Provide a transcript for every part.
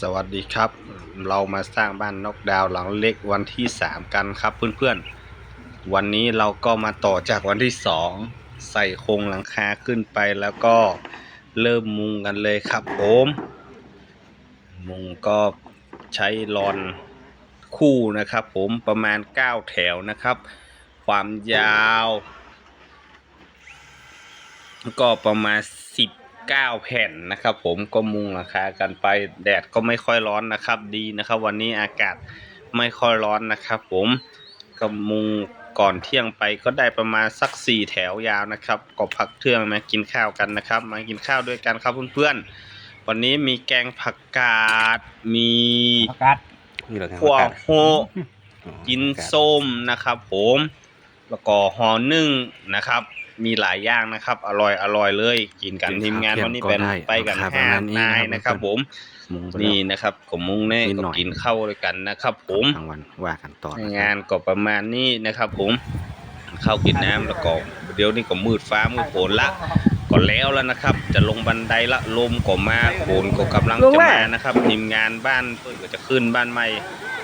สวัสดีครับ เรามาสร้างบ้านนกดาวหลังเล็กวันที่ 3 กันครับเพื่อนๆ วันนี้เราก็มาต่อจากวันที่ 2 ใส่โครงหลังคาขึ้นไปแล้วก็เริ่มมุงกันเลยครับผมมุงก็ใช้รอนคู่นะครับผมประมาณ 9 แถวนะครับ ความยาว ก็ประมาณ 19แผ่นนะครับผมก็มุงราคากันไปแดดก็ไม่ค่อยร้อนนะครับ ดีนะครับ วันนี้อากาศไม่ค่อยร้อนนะครับ ผมก็มุงก่อนเที่ยงไปก็ได้ประมาณสัก 4 แถวยาวนะครับก็พักเที่ยงมากินข้าวกันนะครับ มากินข้าวด้วยกันครับเพื่อนๆวันนี้มีแกงผักกาดมีประกาศนี่เหรอครับขั่วประกาศโฮกินส้มนะครับ ผม แล้วก็ห่อนึ่งนะครับ มีหลายอย่างนะครับ อร่อยอร่อยเลย กินกันทีมงานวันนี้เป็นไปกันห้านายนะครับผมมุงไปนี่แล้วนะครับผมมุงแน่นิดก็หน่อยกินข้าวด้วยกันนะครับผมกลางวันว่ากันต่อนะครับงานก็ประมาณนี้นะครับ ผมเข้าวกินน้ำแล้วก็เดี๋ยวนี้ก็มืดฟ้ามืดฝนละก็แล้วแล้วนะครับ จะลงบันไดละลมก็มาฝนก็กำลังจะมานะครับทีมงานบ้านเพื่อนก็จะขึ้นบ้านใหม่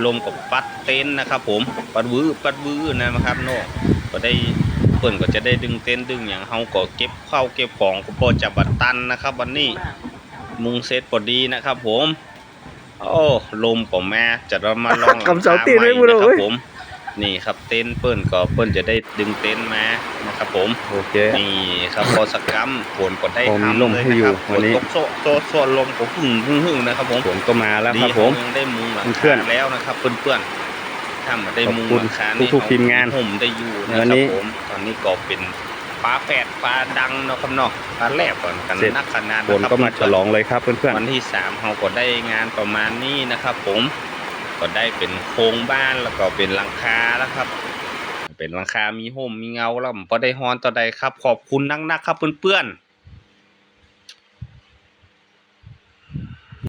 ลมก็ปัดเต็นท์นะครับ ผมปัดวื้อปัดวื้อนะครับโน่ ก็ได้เพื่อนก็จะได้ดึงเต็นท์ดึงอย่างเฮาก็เก็บข้าวเก็บของก็พอจะบัดตันนะครับ วันนี้มุงเสร็จพอดีนะครับ ผม โอ้ลมผมมาจะเรามาลองหลังคำเสาคาตีนใหม่ไม่พูดนะคเลรับยผมนี่ครับเต็นท์เปิ้นก็เปิ้นจะได้ดึงเต็นท์มานะครับผมโอเคนี่ครับพอสกรรมฝนก็ได้พอมีทำลมเลยให้นะอยู่ครับฝวันนนี้ตกโซะโซะโซะลมก็หึ่งหึ่งหึ่งนะครับผมฝนก็มาแล้วดีครับผมเขายังได้มุงหลังเพื่อคานแล้วนะครับเพื่อนๆ ถ้ามาได้มุงขอบคุณหลังคานี่ทุกๆทีมงานผมได้อยู่นะวันครันี้บผมตอนนี้ก็เป็นฟ้าแฝดฟ้าดังเนาะครับเนาะฟ้าแลบก่อนกันเสร็จ นักขนาดฝนนะครับก็มาฉเพื่อนๆลองเลยครับเพื่อนวันที่สามเราก็ได้งานประมาณนี้นะครับ ผมก็ได้เป็นโครงบ้านแล้วก็เป็นหลังคาแล้วครับ เป็นหลังคามีห่มมีเงาแล้วผมก็ได้ฮอนต่อใดครับ ขอบคุณนักๆครับเพื่อนๆ